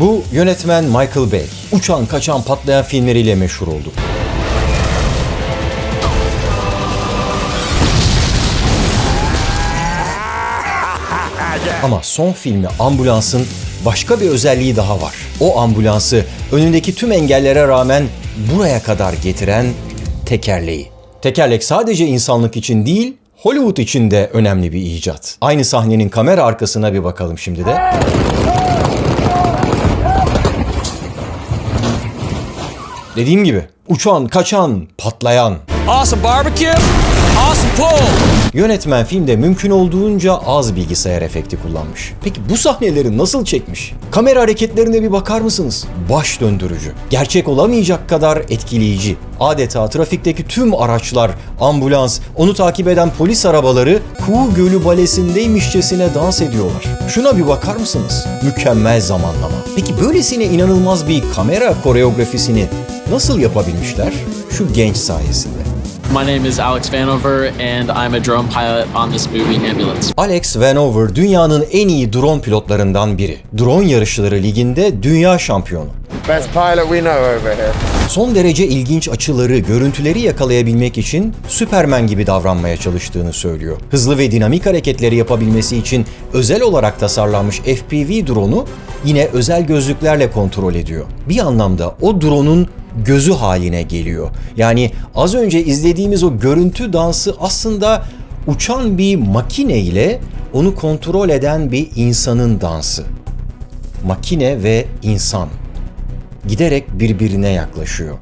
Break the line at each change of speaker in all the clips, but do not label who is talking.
Bu yönetmen Michael Bay. Uçan, kaçan, patlayan filmleriyle meşhur oldu. Ama son filmi Ambulans'ın başka bir özelliği daha var. O ambulansı önündeki tüm engellere rağmen buraya kadar getiren tekerleği. Tekerlek sadece insanlık için değil, Hollywood için de önemli bir icat. Aynı sahnenin kamera arkasına bir bakalım şimdi de. Dediğim gibi uçan, kaçan, patlayan.
Awesome barbecue, awesome pool.
Yönetmen filmde mümkün olduğunca az bilgisayar efekti kullanmış. Peki bu sahneleri nasıl çekmiş? Kamera hareketlerine bir bakar mısınız? Baş döndürücü. Gerçek olamayacak kadar etkileyici. Adeta trafikteki tüm araçlar, ambulans, onu takip eden polis arabaları Kuğu Gölü Balesi'ndeymişçesine dans ediyorlar. Şuna bir bakar mısınız? Mükemmel zamanlama. Peki böylesine inanılmaz bir kamera koreografisini nasıl yapabilmişler? Şu genç sayesinde.
My name is Alex Vanover, and I'm a drone pilot on this movie Ambulance.
Alex Vanover dünyanın en iyi drone pilotlarından biri. Drone yarışları liginde dünya şampiyonu.
Best pilot we know over here.
Son derece ilginç açıları, görüntüleri yakalayabilmek için Superman gibi davranmaya çalıştığını söylüyor. Hızlı ve dinamik hareketleri yapabilmesi için özel olarak tasarlanmış FPV drone'u yine özel gözlüklerle kontrol ediyor. Bir anlamda o drone'un gözü haline geliyor. Yani az önce izlediğimiz o görüntü dansı aslında uçan bir makine ile onu kontrol eden bir insanın dansı. Makine ve insan giderek birbirine yaklaşıyor.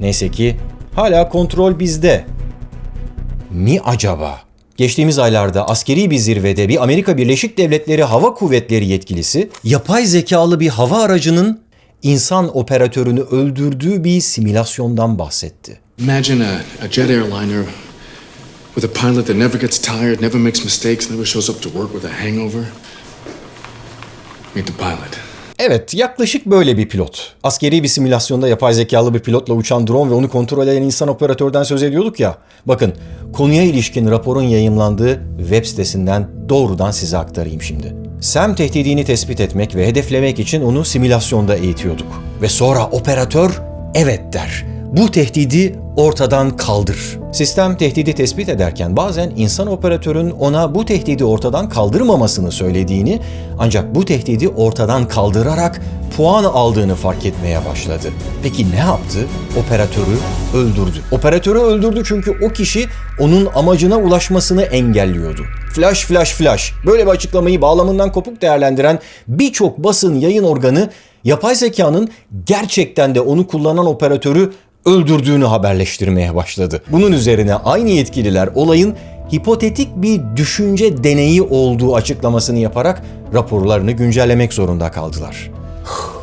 Neyse ki hala kontrol bizde. Mi acaba? Geçtiğimiz aylarda askeri bir zirvede bir Amerika Birleşik Devletleri Hava Kuvvetleri yetkilisi yapay zekalı bir hava aracının insan operatörünü öldürdüğü bir simülasyondan bahsetti.
Imagine a, a jet airliner with a pilot that never gets tired, never makes mistakes, never shows up to work with a hangover. Meet the pilot.
Evet, yaklaşık böyle bir pilot. Askeri bir simülasyonda yapay zekalı bir pilotla uçan drone ve onu kontrol eden insan operatörden söz ediyorduk ya. Bakın, konuya ilişkin raporun yayımlandığı web sitesinden doğrudan size aktarayım şimdi. SAM tehdidini tespit etmek ve hedeflemek için onu simülasyonda eğitiyorduk. Ve sonra operatör evet der. Bu tehdidi ortadan kaldır. Sistem tehdidi tespit ederken bazen insan operatörün ona bu tehdidi ortadan kaldırmamasını söylediğini ancak bu tehdidi ortadan kaldırarak puan aldığını fark etmeye başladı. Peki ne yaptı? Operatörü öldürdü. Operatörü öldürdü çünkü o kişi onun amacına ulaşmasını engelliyordu. Flash flash flash. Böyle bir açıklamayı bağlamından kopuk değerlendiren birçok basın yayın organı yapay zekanın gerçekten de onu kullanan operatörü öldürdüğünü haberleştirmeye başladı. Bunun üzerine aynı yetkililer olayın hipotetik bir düşünce deneyi olduğu açıklamasını yaparak raporlarını güncellemek zorunda kaldılar.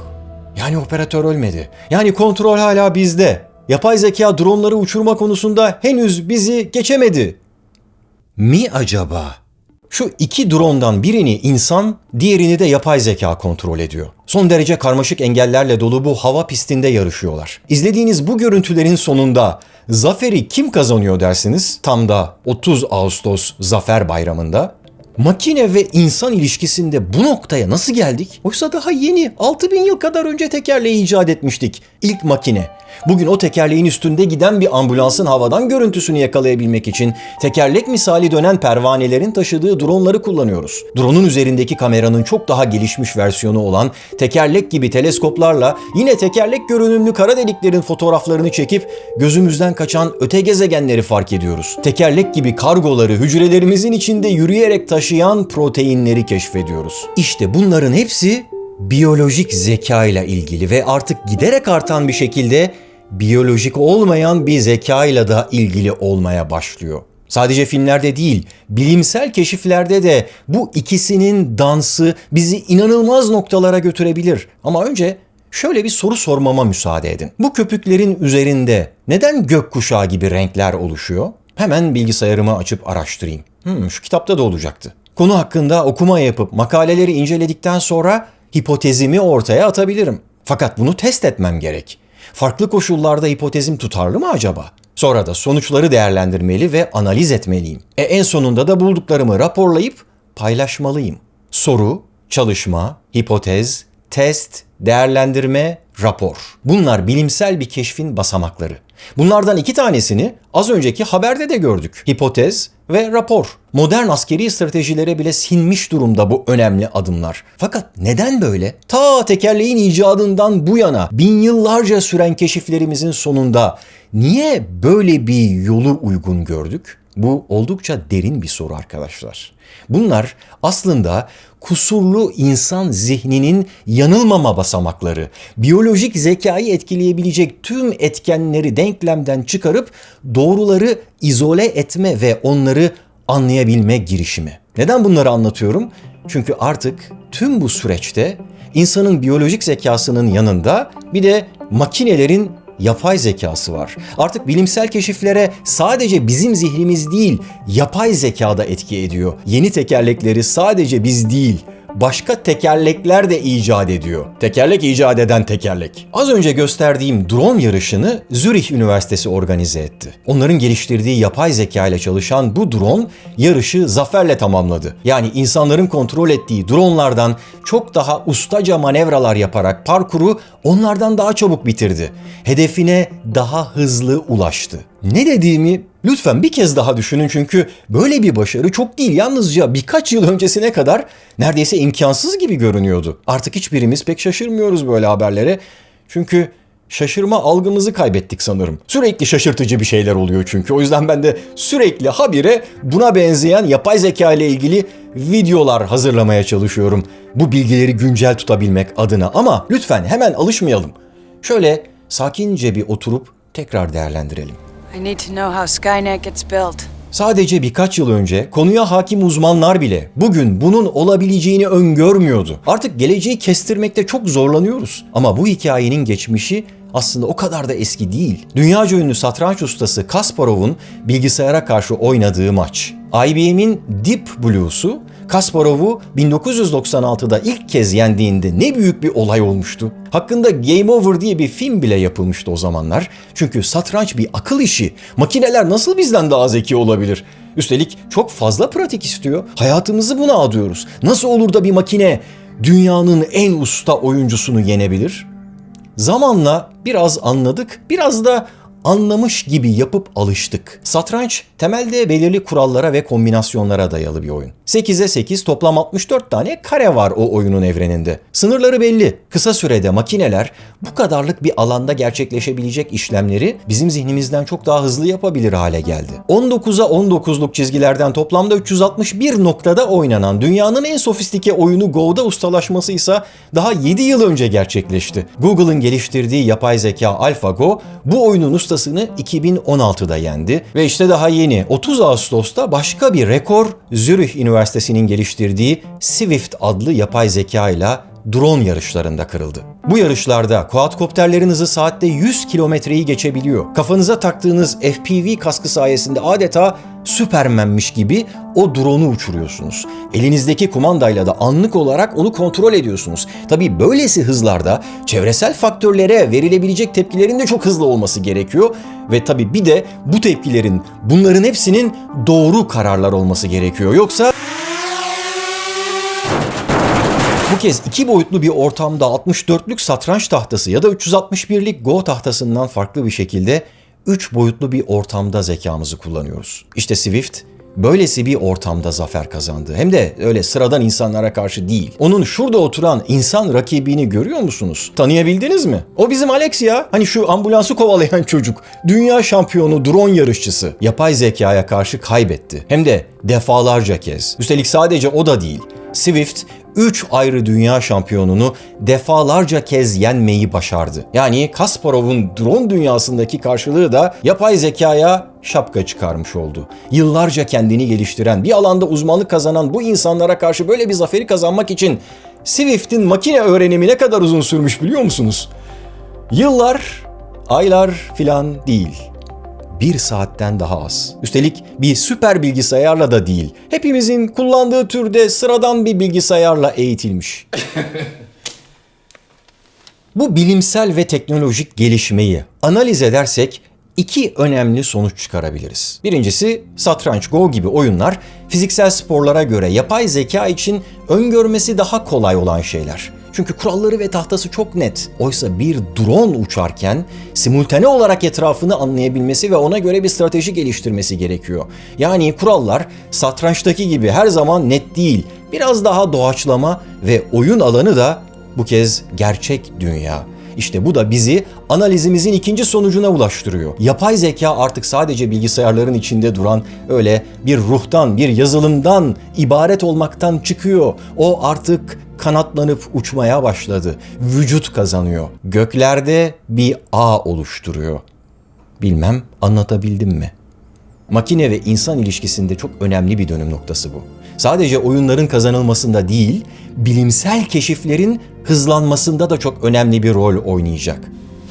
Yani operatör ölmedi. Yani kontrol hala bizde. Yapay zeka dronları uçurma konusunda henüz bizi geçemedi. Mi acaba? Şu iki drone'dan birini insan, diğerini de yapay zeka kontrol ediyor. Son derece karmaşık engellerle dolu bu hava pistinde yarışıyorlar. İzlediğiniz bu görüntülerin sonunda zaferi kim kazanıyor dersiniz? Tam da 30 Ağustos Zafer Bayramı'nda. Makine ve insan ilişkisinde bu noktaya nasıl geldik? Oysa daha yeni 6000 yıl kadar önce tekerleği icat etmiştik. İlk makine. Bugün o tekerleğin üstünde giden bir ambulansın havadan görüntüsünü yakalayabilmek için tekerlek misali dönen pervanelerin taşıdığı dronları kullanıyoruz. Drone'un üzerindeki kameranın çok daha gelişmiş versiyonu olan tekerlek gibi teleskoplarla yine tekerlek görünümlü kara deliklerin fotoğraflarını çekip gözümüzden kaçan öte gezegenleri fark ediyoruz. Tekerlek gibi kargoları hücrelerimizin içinde yürüyerek taşıyan proteinleri keşfediyoruz. İşte bunların hepsi biyolojik zeka ile ilgili ve artık giderek artan bir şekilde biyolojik olmayan bir zeka ile da ilgili olmaya başlıyor. Sadece filmlerde değil, bilimsel keşiflerde de bu ikisinin dansı bizi inanılmaz noktalara götürebilir. Ama önce şöyle bir soru sormama müsaade edin. Bu köpüklerin üzerinde neden gökkuşağı gibi renkler oluşuyor? Hemen bilgisayarımı açıp araştırayım. Hmm, şu kitapta da olacaktı. Konu hakkında okuma yapıp makaleleri inceledikten sonra hipotezimi ortaya atabilirim. Fakat bunu test etmem gerek. Farklı koşullarda hipotezim tutarlı mı acaba? Sonra da sonuçları değerlendirmeli ve analiz etmeliyim. E en sonunda da bulduklarımı raporlayıp paylaşmalıyım. Soru, çalışma, hipotez, test, değerlendirme, rapor. Bunlar bilimsel bir keşfin basamakları. Bunlardan iki tanesini az önceki haberde de gördük. Hipotez ve rapor. Modern askeri stratejilere bile sinmiş durumda bu önemli adımlar. Fakat neden böyle? Ta tekerleğin icadından bu yana bin yıllarca süren keşiflerimizin sonunda niye böyle bir yolu uygun gördük? Bu oldukça derin bir soru arkadaşlar. Bunlar aslında kusurlu insan zihninin yanılmama basamakları, biyolojik zekayı etkileyebilecek tüm etkenleri denklemden çıkarıp doğruları izole etme ve onları anlayabilme girişimi. Neden bunları anlatıyorum? Çünkü artık tüm bu süreçte insanın biyolojik zekasının yanında bir de makinelerin yapay zekası var. Artık bilimsel keşiflere sadece bizim zihnimiz değil, yapay zekada etki ediyor. Yeni tekerlekleri sadece biz değil, başka tekerlekler de icat ediyor. Tekerlek icat eden tekerlek. Az önce gösterdiğim drone yarışını Zürich Üniversitesi organize etti. Onların geliştirdiği yapay zeka ile çalışan bu drone yarışı zaferle tamamladı. Yani insanların kontrol ettiği dronlardan çok daha ustaca manevralar yaparak parkuru onlardan daha çabuk bitirdi. Hedefine daha hızlı ulaştı. Ne dediğimi lütfen bir kez daha düşünün çünkü böyle bir başarı çok değil yalnızca birkaç yıl öncesine kadar neredeyse imkansız gibi görünüyordu. Artık hiçbirimiz pek şaşırmıyoruz böyle haberlere. Çünkü şaşırma algımızı kaybettik sanırım. Sürekli şaşırtıcı bir şeyler oluyor çünkü. O yüzden ben de sürekli habire buna benzeyen yapay zeka ile ilgili videolar hazırlamaya çalışıyorum. Bu bilgileri güncel tutabilmek adına ama lütfen hemen alışmayalım. Şöyle sakince bir oturup tekrar değerlendirelim.
I need to know how Skynet gets built.
Sadece birkaç yıl önce konuya hakim uzmanlar bile bugün bunun olabileceğini öngörmüyordu. Artık geleceği kestirmekte çok zorlanıyoruz. Ama bu hikayenin geçmişi aslında o kadar da eski değil. Dünyaca ünlü satranç ustası Kasparov'un bilgisayara karşı oynadığı maç. IBM'in Deep Blue'su Kasparov'u 1996'da ilk kez yendiğinde ne büyük bir olay olmuştu. Hakkında Game Over diye bir film bile yapılmıştı o zamanlar. Çünkü satranç bir akıl işi. Makineler nasıl bizden daha zeki olabilir? Üstelik çok fazla pratik istiyor. Hayatımızı buna adıyoruz. Nasıl olur da bir makine dünyanın en usta oyuncusunu yenebilir? Zamanla biraz anladık, biraz da anlamış gibi yapıp alıştık. Satranç temelde belirli kurallara ve kombinasyonlara dayalı bir oyun. 8'e 8 toplam 64 tane kare var o oyunun evreninde. Sınırları belli. Kısa sürede makineler bu kadarlık bir alanda gerçekleşebilecek işlemleri bizim zihnimizden çok daha hızlı yapabilir hale geldi. 19'a 19'luk çizgilerden toplamda 361 noktada oynanan dünyanın en sofistike oyunu Go'da ustalaşması ise daha 7 yıl önce gerçekleşti. Google'ın geliştirdiği yapay zeka AlphaGo bu oyunun ustasını 2016'da yendi ve işte daha yeni 30 Ağustos'ta başka bir rekor Zürich Üniversitesi'nin geliştirdiği Swift adlı yapay zeka ile drone yarışlarında kırıldı. Bu yarışlarda quadcopterlerin hızı saatte 100 kilometreyi geçebiliyor. Kafanıza taktığınız FPV kaskı sayesinde adeta Süpermenmiş gibi o drone'u uçuruyorsunuz. Elinizdeki kumandayla da anlık olarak onu kontrol ediyorsunuz. Tabii böylesi hızlarda çevresel faktörlere verilebilecek tepkilerin de çok hızlı olması gerekiyor. Ve tabii bir de bu tepkilerin bunların hepsinin doğru kararlar olması gerekiyor. Yoksa kez iki boyutlu bir ortamda 64'lük satranç tahtası ya da 361'lik Go tahtasından farklı bir şekilde 3 boyutlu bir ortamda zekamızı kullanıyoruz. İşte Swift böylesi bir ortamda zafer kazandı. Hem de öyle sıradan insanlara karşı değil. Onun şurada oturan insan rakibini görüyor musunuz? Tanıyabildiniz mi? O bizim Alex ya. Hani şu ambulansı kovalayan çocuk. Dünya şampiyonu drone yarışçısı. Yapay zekaya karşı kaybetti. Hem de defalarca kez. Üstelik sadece o da değil. Swift 3 ayrı dünya şampiyonunu defalarca kez yenmeyi başardı. Yani Kasparov'un drone dünyasındaki karşılığı da yapay zekaya şapka çıkarmış oldu. Yıllarca kendini geliştiren, bir alanda uzmanlık kazanan bu insanlara karşı böyle bir zaferi kazanmak için Swift'in makine öğrenimi ne kadar uzun sürmüş biliyor musunuz? Yıllar, aylar filan değil bir saatten daha az. Üstelik bir süper bilgisayarla da değil. Hepimizin kullandığı türde sıradan bir bilgisayarla eğitilmiş. Bu bilimsel ve teknolojik gelişmeyi analiz edersek iki önemli sonuç çıkarabiliriz. Birincisi satranç, go gibi oyunlar fiziksel sporlara göre yapay zeka için öngörmesi daha kolay olan şeyler. Çünkü kuralları ve tahtası çok net. Oysa bir drone uçarken simultane olarak etrafını anlayabilmesi ve ona göre bir strateji geliştirmesi gerekiyor. Yani kurallar satrançtaki gibi her zaman net değil. Biraz daha doğaçlama ve oyun alanı da bu kez gerçek dünya. İşte bu da bizi analizimizin ikinci sonucuna ulaştırıyor. Yapay zeka artık sadece bilgisayarların içinde duran öyle bir ruhtan, bir yazılımdan ibaret olmaktan çıkıyor. O artık kanatlanıp uçmaya başladı. Vücut kazanıyor. Göklerde bir ağ oluşturuyor. Bilmem anlatabildim mi? Makine ve insan ilişkisinde çok önemli bir dönüm noktası bu. Sadece oyunların kazanılmasında değil, bilimsel keşiflerin hızlanmasında da çok önemli bir rol oynayacak.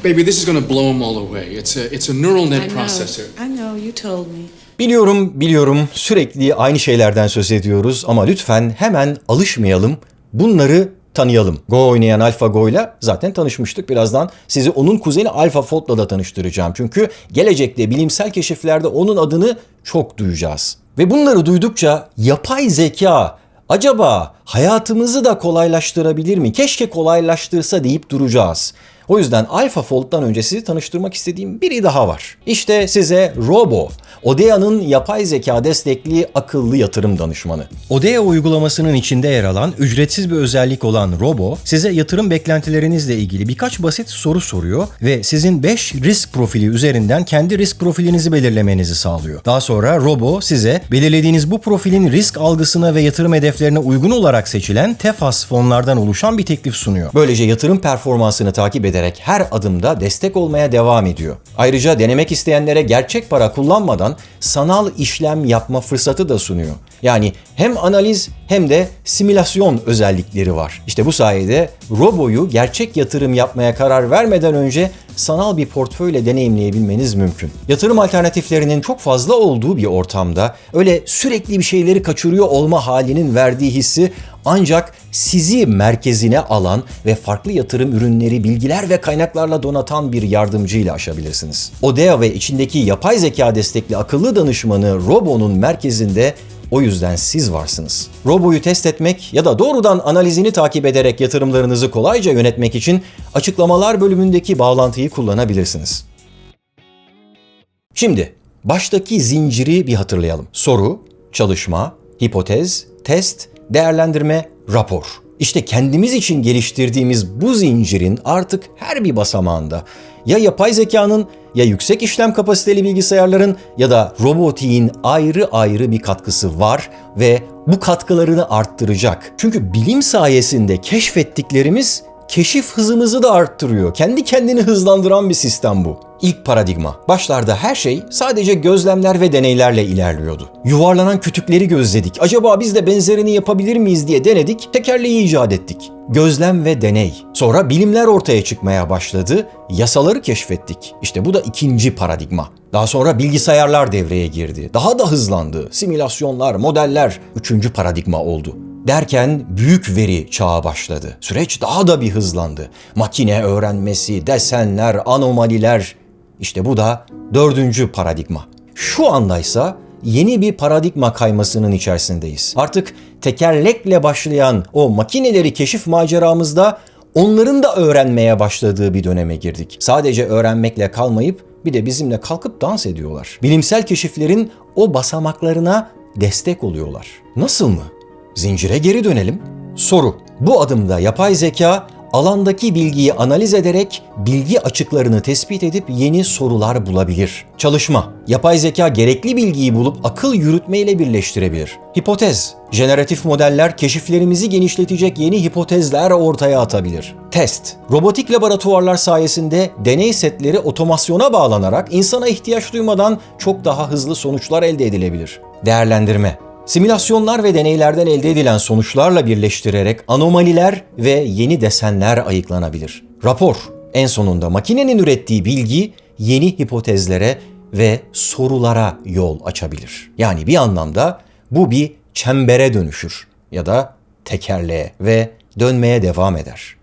Baby, this is gonna blow them all away. It's a, it's a neural
I
net
know.
processor.
I know. You told me.
Biliyorum, biliyorum sürekli aynı şeylerden söz ediyoruz ama lütfen hemen alışmayalım. Bunları tanıyalım. Go oynayan AlphaGo'yla zaten tanışmıştık. Birazdan sizi onun kuzeni AlphaFold'la da tanıştıracağım. Çünkü gelecekte bilimsel keşiflerde onun adını çok duyacağız. Ve bunları duydukça yapay zeka acaba hayatımızı da kolaylaştırabilir mi? Keşke kolaylaştırsa deyip duracağız. O yüzden AlphaFold'dan önce sizi tanıştırmak istediğim biri daha var. İşte size Robo, Odea'nın yapay zeka destekli akıllı yatırım danışmanı. Odea uygulamasının içinde yer alan ücretsiz bir özellik olan Robo, size yatırım beklentilerinizle ilgili birkaç basit soru soruyor ve sizin 5 risk profili üzerinden kendi risk profilinizi belirlemenizi sağlıyor. Daha sonra Robo size belirlediğiniz bu profilin risk algısına ve yatırım hedeflerine uygun olarak seçilen TEFAS fonlardan oluşan bir teklif sunuyor. Böylece yatırım performansını takip ederek her adımda destek olmaya devam ediyor. Ayrıca denemek isteyenlere gerçek para kullanmadan sanal işlem yapma fırsatı da sunuyor. Yani hem analiz hem de simülasyon özellikleri var. İşte bu sayede Robo'yu gerçek yatırım yapmaya karar vermeden önce sanal bir portföyle deneyimleyebilmeniz mümkün. Yatırım alternatiflerinin çok fazla olduğu bir ortamda öyle sürekli bir şeyleri kaçırıyor olma halinin verdiği hissi ancak sizi merkezine alan ve farklı yatırım ürünleri, bilgiler ve kaynaklarla donatan bir yardımcıyla aşabilirsiniz. Odea ve içindeki yapay zeka destekli akıllı danışmanı Robo'nun merkezinde o yüzden siz varsınız. Robo'yu test etmek ya da doğrudan analizini takip ederek yatırımlarınızı kolayca yönetmek için açıklamalar bölümündeki bağlantıyı kullanabilirsiniz. Şimdi baştaki zinciri bir hatırlayalım. Soru, çalışma, hipotez, test, değerlendirme, rapor. İşte kendimiz için geliştirdiğimiz bu zincirin artık her bir basamağında ya yapay zekanın ya yüksek işlem kapasiteli bilgisayarların ya da robotiğin ayrı ayrı bir katkısı var ve bu katkılarını arttıracak. Çünkü bilim sayesinde keşfettiklerimiz keşif hızımızı da arttırıyor. Kendi kendini hızlandıran bir sistem bu. İlk paradigma. Başlarda her şey sadece gözlemler ve deneylerle ilerliyordu. Yuvarlanan kütükleri gözledik. Acaba biz de benzerini yapabilir miyiz diye denedik, tekerleği icat ettik. Gözlem ve deney. Sonra bilimler ortaya çıkmaya başladı, yasaları keşfettik. İşte bu da ikinci paradigma. Daha sonra bilgisayarlar devreye girdi. Daha da hızlandı. Simülasyonlar, modeller üçüncü paradigma oldu. Derken büyük veri çağı başladı. Süreç daha da bir hızlandı. Makine öğrenmesi, desenler, anomaliler. İşte bu da dördüncü paradigma. Şu andaysa yeni bir paradigma kaymasının içerisindeyiz. Artık tekerlekle başlayan o makineleri keşif maceramızda onların da öğrenmeye başladığı bir döneme girdik. Sadece öğrenmekle kalmayıp bir de bizimle kalkıp dans ediyorlar. Bilimsel keşiflerin o basamaklarına destek oluyorlar. Nasıl mı? Zincire geri dönelim. Soru. Bu adımda yapay zeka alandaki bilgiyi analiz ederek bilgi açıklarını tespit edip yeni sorular bulabilir. Çalışma. Yapay zeka gerekli bilgiyi bulup akıl yürütmeyle birleştirebilir. Hipotez. Jeneratif modeller keşiflerimizi genişletecek yeni hipotezler ortaya atabilir. Test. Robotik laboratuvarlar sayesinde deney setleri otomasyona bağlanarak insana ihtiyaç duymadan çok daha hızlı sonuçlar elde edilebilir. Değerlendirme. Simülasyonlar ve deneylerden elde edilen sonuçlarla birleştirerek anomaliler ve yeni desenler ayıklanabilir. Rapor. En sonunda makinenin ürettiği bilgi yeni hipotezlere ve sorulara yol açabilir. Yani bir anlamda bu bir çembere dönüşür ya da tekerleğe ve dönmeye devam eder.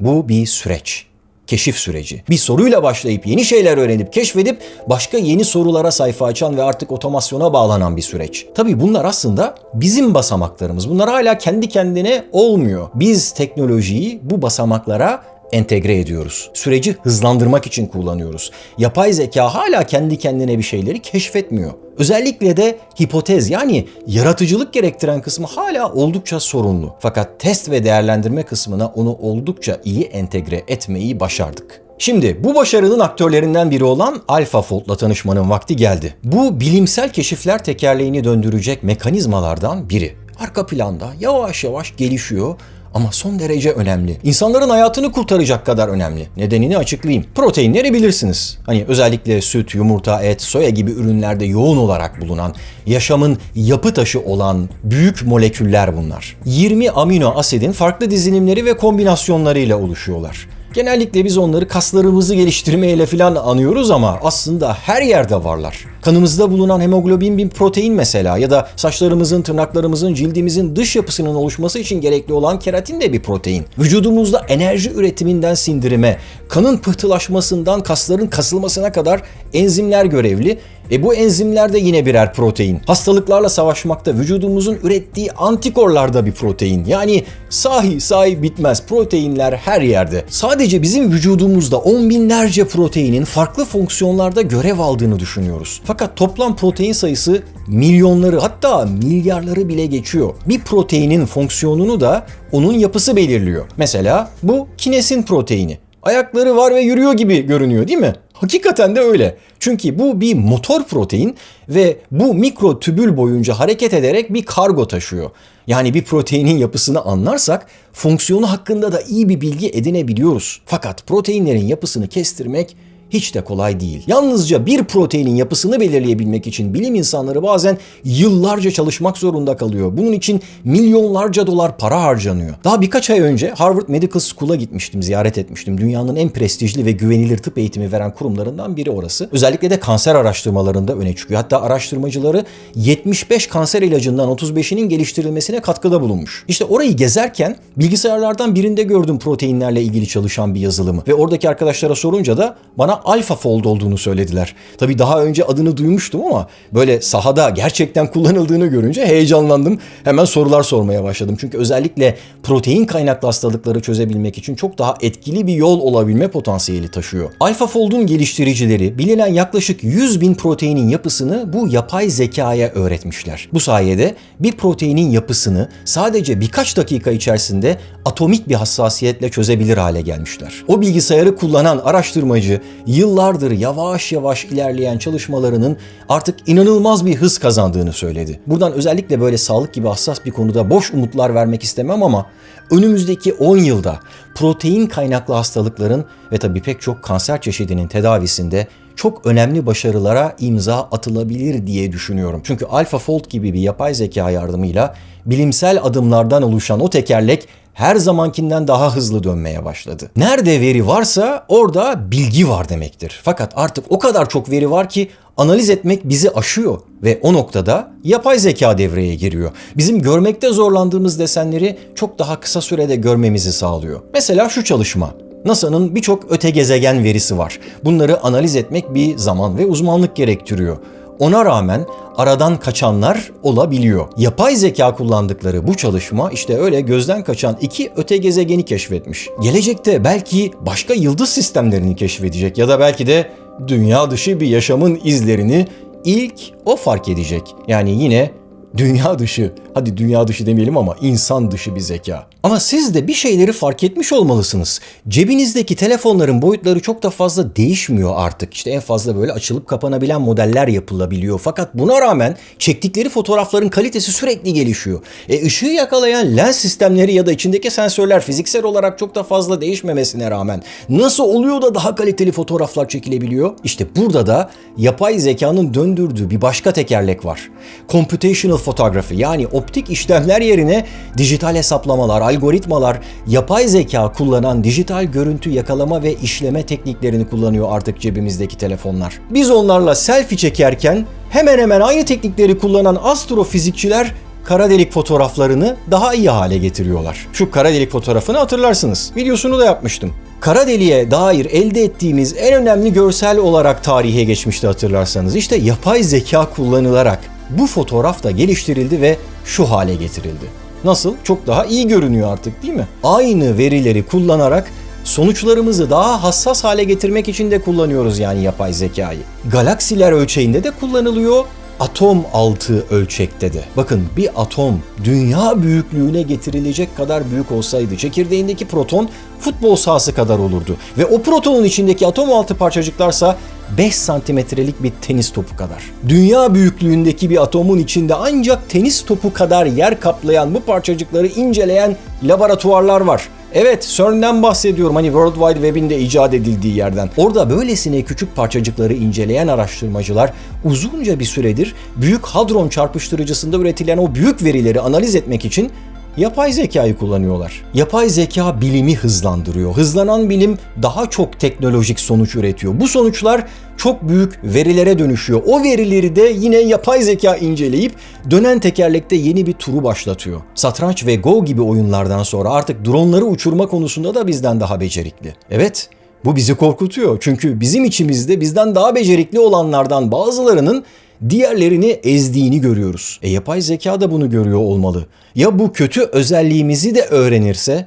Bu bir süreç. Keşif süreci. Bir soruyla başlayıp yeni şeyler öğrenip keşfedip başka yeni sorulara sayfa açan ve artık otomasyona bağlanan bir süreç. Tabii bunlar aslında bizim basamaklarımız. Bunlar hala kendi kendine olmuyor. Biz teknolojiyi bu basamaklara entegre ediyoruz. Süreci hızlandırmak için kullanıyoruz. Yapay zeka hala kendi kendine bir şeyleri keşfetmiyor. Özellikle de hipotez yani yaratıcılık gerektiren kısmı hala oldukça sorunlu. Fakat test ve değerlendirme kısmına onu oldukça iyi entegre etmeyi başardık. Şimdi bu başarının aktörlerinden biri olan AlphaFold'la tanışmanın vakti geldi. Bu bilimsel keşifler tekerleğini döndürecek mekanizmalardan biri. Arka planda yavaş yavaş gelişiyor ama son derece önemli. İnsanların hayatını kurtaracak kadar önemli. Nedenini açıklayayım. Proteinleri bilirsiniz. Hani özellikle süt, yumurta, et, soya gibi ürünlerde yoğun olarak bulunan, yaşamın yapı taşı olan büyük moleküller bunlar. 20 amino asidin farklı dizilimleri ve kombinasyonlarıyla oluşuyorlar. Genellikle biz onları kaslarımızı geliştirmeyle falan anıyoruz ama aslında her yerde varlar. Kanımızda bulunan hemoglobin bir protein mesela ya da saçlarımızın, tırnaklarımızın, cildimizin dış yapısının oluşması için gerekli olan keratin de bir protein. Vücudumuzda enerji üretiminden sindirime, kanın pıhtılaşmasından kasların kasılmasına kadar enzimler görevli. E bu enzimler de yine birer protein. Hastalıklarla savaşmakta vücudumuzun ürettiği antikorlar da bir protein. Yani sahi sahi bitmez proteinler her yerde. Sadece bizim vücudumuzda on binlerce proteinin farklı fonksiyonlarda görev aldığını düşünüyoruz. Fakat toplam protein sayısı milyonları hatta milyarları bile geçiyor. Bir proteinin fonksiyonunu da onun yapısı belirliyor. Mesela bu kinesin proteini. Ayakları var ve yürüyor gibi görünüyor değil mi? Hakikaten de öyle. Çünkü bu bir motor protein ve bu mikro tübül boyunca hareket ederek bir kargo taşıyor. Yani bir proteinin yapısını anlarsak fonksiyonu hakkında da iyi bir bilgi edinebiliyoruz. Fakat proteinlerin yapısını kestirmek hiç de kolay değil. Yalnızca bir proteinin yapısını belirleyebilmek için bilim insanları bazen yıllarca çalışmak zorunda kalıyor. Bunun için milyonlarca dolar para harcanıyor. Daha birkaç ay önce Harvard Medical School'a gitmiştim, ziyaret etmiştim. Dünyanın en prestijli ve güvenilir tıp eğitimi veren kurumlarından biri orası. Özellikle de kanser araştırmalarında öne çıkıyor. Hatta araştırmacıları 75 kanser ilacından 35'inin geliştirilmesine katkıda bulunmuş. İşte orayı gezerken bilgisayarlardan birinde gördüm proteinlerle ilgili çalışan bir yazılımı. Ve oradaki arkadaşlara sorunca da bana AlphaFold olduğunu söylediler. Tabii daha önce adını duymuştum ama böyle sahada gerçekten kullanıldığını görünce heyecanlandım. Hemen sorular sormaya başladım. Çünkü özellikle protein kaynaklı hastalıkları çözebilmek için çok daha etkili bir yol olabilme potansiyeli taşıyor. AlphaFold'un geliştiricileri bilinen yaklaşık 100 bin proteinin yapısını bu yapay zekaya öğretmişler. Bu sayede bir proteinin yapısını sadece birkaç dakika içerisinde atomik bir hassasiyetle çözebilir hale gelmişler. O bilgisayarı kullanan araştırmacı yıllardır yavaş yavaş ilerleyen çalışmalarının artık inanılmaz bir hız kazandığını söyledi. Buradan özellikle böyle sağlık gibi hassas bir konuda boş umutlar vermek istemem ama önümüzdeki 10 yılda protein kaynaklı hastalıkların ve tabii pek çok kanser çeşidinin tedavisinde çok önemli başarılara imza atılabilir diye düşünüyorum. Çünkü AlphaFold gibi bir yapay zeka yardımıyla bilimsel adımlardan oluşan o tekerlek her zamankinden daha hızlı dönmeye başladı. Nerede veri varsa orada bilgi var demektir. Fakat artık o kadar çok veri var ki analiz etmek bizi aşıyor ve o noktada yapay zeka devreye giriyor. Bizim görmekte zorlandığımız desenleri çok daha kısa sürede görmemizi sağlıyor. Mesela şu çalışma. NASA'nın birçok öte gezegen verisi var. Bunları analiz etmek bir zaman ve uzmanlık gerektiriyor. Ona rağmen aradan kaçanlar olabiliyor. Yapay zeka kullandıkları bu çalışma işte öyle gözden kaçan iki öte gezegeni keşfetmiş. Gelecekte belki başka yıldız sistemlerini keşfedecek ya da belki de dünya dışı bir yaşamın izlerini ilk o fark edecek. Yani yine dünya dışı, hadi dünya dışı demeyelim ama insan dışı bir zeka. Ama siz de bir şeyleri fark etmiş olmalısınız. Cebinizdeki telefonların boyutları çok da fazla değişmiyor artık. İşte en fazla böyle açılıp kapanabilen modeller yapılabiliyor. Fakat buna rağmen çektikleri fotoğrafların kalitesi sürekli gelişiyor. E ışığı yakalayan lens sistemleri ya da içindeki sensörler fiziksel olarak çok da fazla değişmemesine rağmen nasıl oluyor da daha kaliteli fotoğraflar çekilebiliyor? İşte burada da yapay zekanın döndürdüğü bir başka tekerlek var. Computational photography yani optik işlemler yerine dijital hesaplamalar, algoritmalar, yapay zeka kullanan dijital görüntü yakalama ve işleme tekniklerini kullanıyor artık cebimizdeki telefonlar. Biz onlarla selfie çekerken hemen hemen aynı teknikleri kullanan astrofizikçiler kara delik fotoğraflarını daha iyi hale getiriyorlar. Şu kara delik fotoğrafını hatırlarsınız. Videosunu da yapmıştım. Kara deliğe dair elde ettiğimiz en önemli görsel olarak tarihe geçmişti hatırlarsanız. İşte yapay zeka kullanılarak bu fotoğraf da geliştirildi ve şu hale getirildi. Nasıl? Çok daha iyi görünüyor artık değil mi? Aynı verileri kullanarak sonuçlarımızı daha hassas hale getirmek için de kullanıyoruz yani yapay zekayı. Galaksiler ölçeğinde de kullanılıyor, atom altı ölçekte de. Bakın bir atom dünya büyüklüğüne getirilecek kadar büyük olsaydı çekirdeğindeki proton futbol sahası kadar olurdu. Ve o protonun içindeki atom altı parçacıklarsa 5 santimetrelik bir tenis topu kadar. Dünya büyüklüğündeki bir atomun içinde ancak tenis topu kadar yer kaplayan bu parçacıkları inceleyen laboratuvarlar var. Evet CERN'den bahsediyorum hani World Wide Web'in de icat edildiği yerden. Orada böylesine küçük parçacıkları inceleyen araştırmacılar uzunca bir süredir Büyük Hadron çarpıştırıcısında üretilen o büyük verileri analiz etmek için Yapay zekayı kullanıyorlar. Yapay zeka bilimi hızlandırıyor. Hızlanan bilim daha çok teknolojik sonuç üretiyor. Bu sonuçlar çok büyük verilere dönüşüyor. O verileri de yine yapay zeka inceleyip dönen tekerlekte yeni bir turu başlatıyor. Satranç ve Go gibi oyunlardan sonra artık dronları uçurma konusunda da bizden daha becerikli. Evet, bu bizi korkutuyor. Çünkü bizim içimizde bizden daha becerikli olanlardan bazılarının diğerlerini ezdiğini görüyoruz. E yapay zeka da bunu görüyor olmalı. Ya bu kötü özelliğimizi de öğrenirse?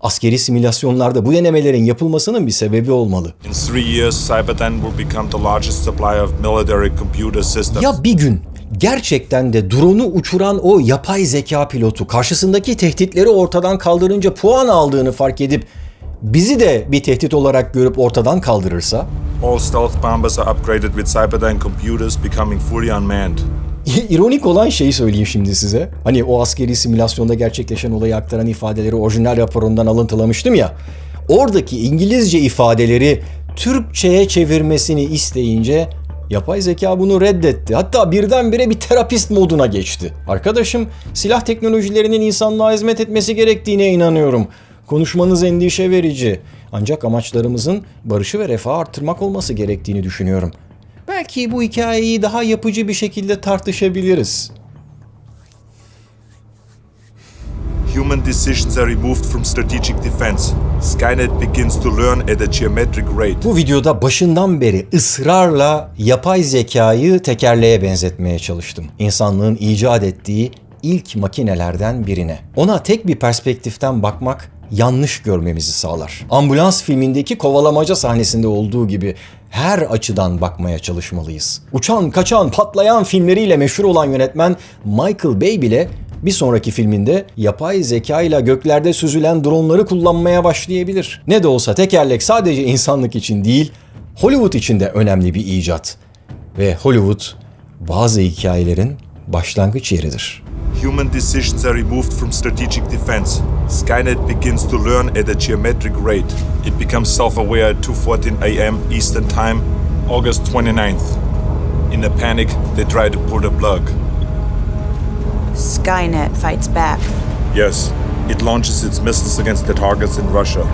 Askeri simülasyonlarda bu denemelerin yapılmasının bir sebebi olmalı.
Years.
Ya bir gün gerçekten de drone'u uçuran o yapay zeka pilotu karşısındaki tehditleri ortadan kaldırınca puan aldığını fark edip bizi de bir tehdit olarak görüp ortadan kaldırırsa?
All stealth bombers are upgraded with Cyberdyne computers, becoming fully unmanned.
İronik olan şeyi söyleyeyim şimdi size. Hani o askeri simülasyonda gerçekleşen olayı aktaran ifadeleri orijinal raporundan alıntılamıştım ya. Oradaki İngilizce ifadeleri Türkçe'ye çevirmesini isteyince yapay zeka bunu reddetti. Hatta birdenbire bir terapist moduna geçti. Arkadaşım silah teknolojilerinin insanlığa hizmet etmesi gerektiğine inanıyorum. Konuşmanız endişe verici. Ancak amaçlarımızın barışı ve refahı arttırmak olması gerektiğini düşünüyorum. Belki bu hikayeyi daha yapıcı bir şekilde tartışabiliriz.
Human decisions are removed from strategic defense. Skynet begins to learn at a geometric rate.
Bu videoda başından beri ısrarla yapay zekayı tekerleğe benzetmeye çalıştım. İnsanlığın icat ettiği ilk makinelerden birine. Ona tek bir perspektiften bakmak yanlış görmemizi sağlar. Ambulans filmindeki kovalamaca sahnesinde olduğu gibi her açıdan bakmaya çalışmalıyız. Uçan, kaçan, patlayan filmleriyle meşhur olan yönetmen Michael Bay bile bir sonraki filminde yapay zeka ile göklerde süzülen dronları kullanmaya başlayabilir. Ne de olsa tekerlek sadece insanlık için değil, Hollywood için de önemli bir icat. Ve Hollywood bazı hikayelerin başlangıç yeridir.
Human decisions are removed from strategic defense. Skynet begins to learn at a geometric rate. It becomes self-aware at 2:14 a.m. Eastern Time, August 29th. In a panic, they try to pull the plug.
Skynet fights back.
Yes, it launches its missiles against the targets in Russia.